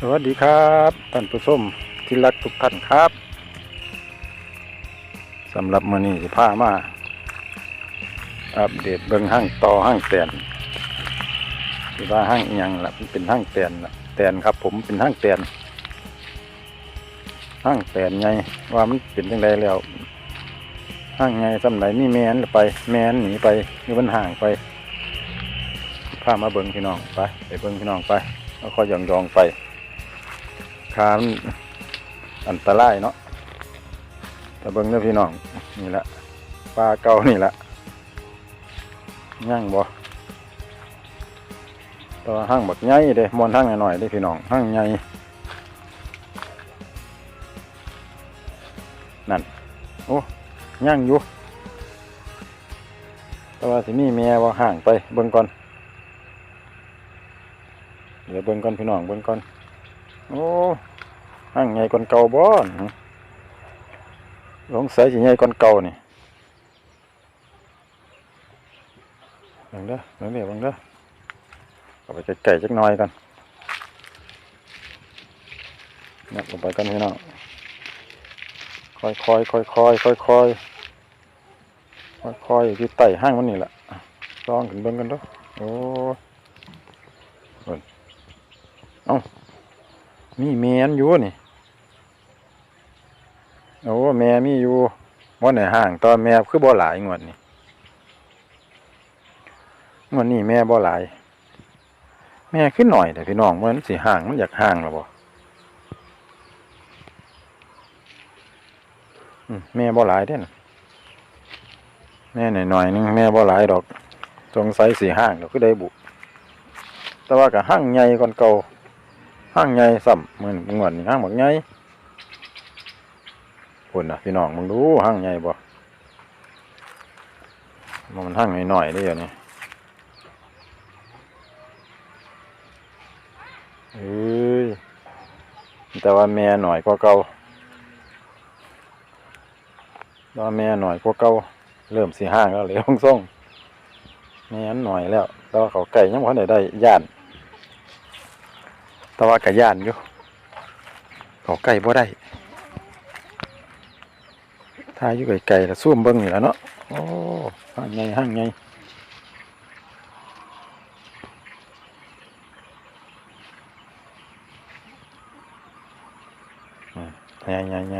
สวัสดีครับท่านผู้ชมที่รักทุกท่านครับสำหรับมือนี้สิพามาอัปเดตเบิ่งห้างต่อห้างแตนหรือว่าห้างยังล่ะเป็นห้างแตนละแตนครับ ผมเป็นห้างแตนห้างแตนไงว่ามันเป็นจังไดแล้วห้างไงสำไหนมีแมนไป แมนหนีไปหรือมันห่างไปพามาเบิ่งพี่น้องไปไปเบิ่งพี่น้องไปแล้วค่อยยองๆไป คามนอันตรายเนาะแต่เบิ่งเด้อพี่น้องนี่ละปลาเก่านี่ละย่างบ่ตัวห้างบักใหญ่เด้มอนห้างหน่อยๆเด้พี่น้องห้างใหญ่นั่นโอ้ย่างอยู่แต่ว่าสิมีแม่ว่าห่างไปเบิ่งก่อนเดี๋ยวเบิ่งก่อนพี่น้องเบิ่งก่อน โอ้ห่างใหญ่กว่าเก่าบ่นสงสัยสิใหญ่กว่าเก่านี่บิ่งเด้อบิ่งเด้อบิ่งเด้อเอาไปไกลๆจักน่อยกันเนับลงไปกันพี่น้องค่อยๆค่อยๆค่อยค่อยค่อยๆอยู่ใต้ห้างมันนี่แหละลองขึ้นเบิ่งกันด้อโอ้เบิ่งเอ้า มีแม่นอยู่นี่ โอ้แม่มีอยู่บ่ในห้างตอนแม่คือบ่หลายงวดนี่งวดนี้แม่บ่หลาย แม่ขึ้นหน่อยแต่พี่น้องมันสิห่างมันอยากห่างแล้วบ่อืมแม่บ่หลายเด้น่ะแม่หน่อยๆนึงแม่บ่หลายดอกสงสัยสิห่างแล้วคือได้บุ แต่ว่าก็ห่างใหญ่กว่าเก่า ห้างใหญ่ซ้ำมือนงวดนี่ห้างบักใหญ่คนนะพี่น้องมึงดูห้างใหญ่บ่มันห้างหน่อยๆได้อเดี๋ยวนี้เอ้ยแต่ว่าแม่หน่อยกว่าเก่าว่าแม่หน่อยกว่าเก่าเริ่มสีห้างแล้วเหลวส่งแม่นหน่อยแล้วแต่ว่าเขาไก่ยังบ่ทันได้ได้ย่าน แต่ว่ากะย่านอยู่เขาไก่บ่ได้ถ้าอยู่ไกลๆแล้วซุ่มเบิ่งนี่แหล้วเนาะโอ้ห้างไงห้างไงอืมไงไงไง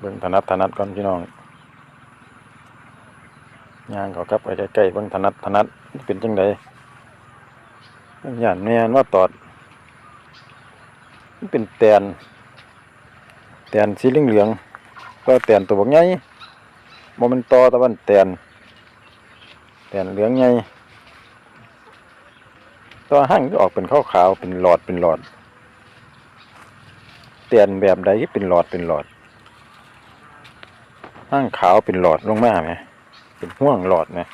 เบิ่งถนัดถนัดก่อนพี่น้อง ยางเขากลับไปใกล้ๆเบิ่งถนัดถนัดเป็นจังไดย่านแม่นว่าตอดมันเป็นแตน แตนสีเหลืองๆก็แตนตัวบักใหญ่บ่มันตอตะวันแตน แตนเหลืองใหญ่ตัวหั่งก็ออกเป็นขาวๆเป็นหลอดเป็นหลอด แตนแบบใดที่เป็นหลอดเป็นหลอดหั่งขาวเป็นหลอดลงมาไหม เป็นห่วงหลอดนะ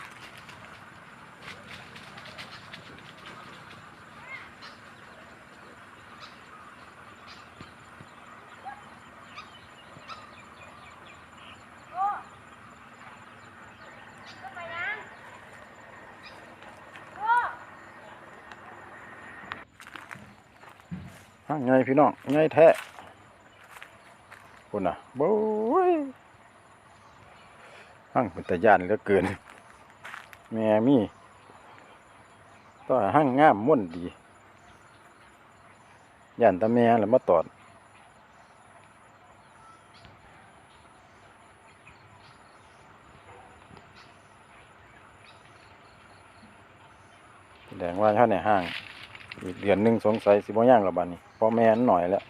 ฮะไงพี่น้องไงแท้คุณน่ะโบ้ย หั่งเป็นตะย่านเหลือเกิน แม่มีต่อหั่งงามม่วนดีย่านตะแม่แล้วมาตอดแสดงว่าเท่าในห้าง อีกเดือนหนึ่งสงสัยสิบ่ย่างและบัดนี้เพราะแม่นหน่อยแล้ว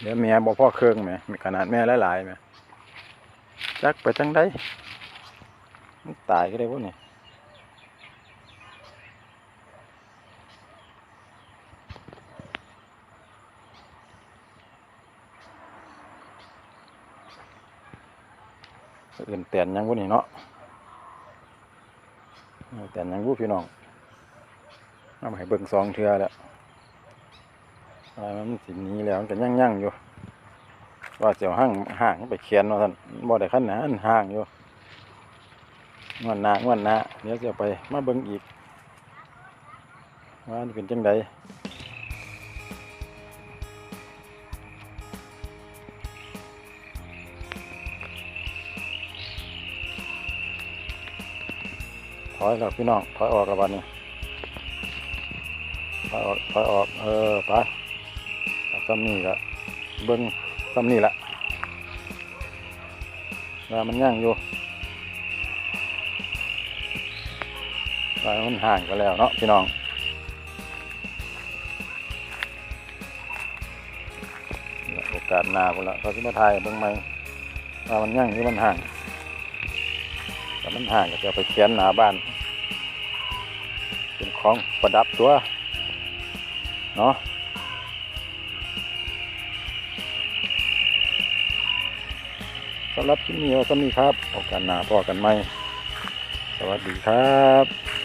เดี๋ยวแม่บ่พ่อเครื่องแหมมีขนาดแม่หลายๆแหม จักไปจังได้มันตายก็ได้พวกนี้อื่นแตนยังพวกนี้เนาะเออแตนยังบูพี่น้องเอามาให้เบิ่งสองเทือแล้วอะไรมันสินี้แล้วมันก็ยั่งยั่งๆอยู่ ว่าเจียวห้างห่างไปเขียนว่าท่านบ่ได้ขั้นนะอันห่างอยู่งวดหน้างวดหน้าเดี๋ยวจะไปมาเบิ่งอีกว่าเป็นจังไดถอยแล้วพี่น้องถอยออกแล้ววันนี้ถอยออกถอยออกเออไปเอาซ้ำนี่ละเบิ้ง ซ้ำนี่แหละว่ามันย่างอยู่ว่ามันห่างกันแล้วเนาะพี่น้องโอกาสหนาพุ่นละเขาสิมาถ่ายเบิ่งไหมว่ามันยั่งหรือมันห่างแต่มันห่างก็จะไปเขียนหนาบ้าน เป็นของประดับตัวเนาะำหรับที่นี้เอาสำนี้ครับออกาสหนาพอกันไหมสวัสดีครับ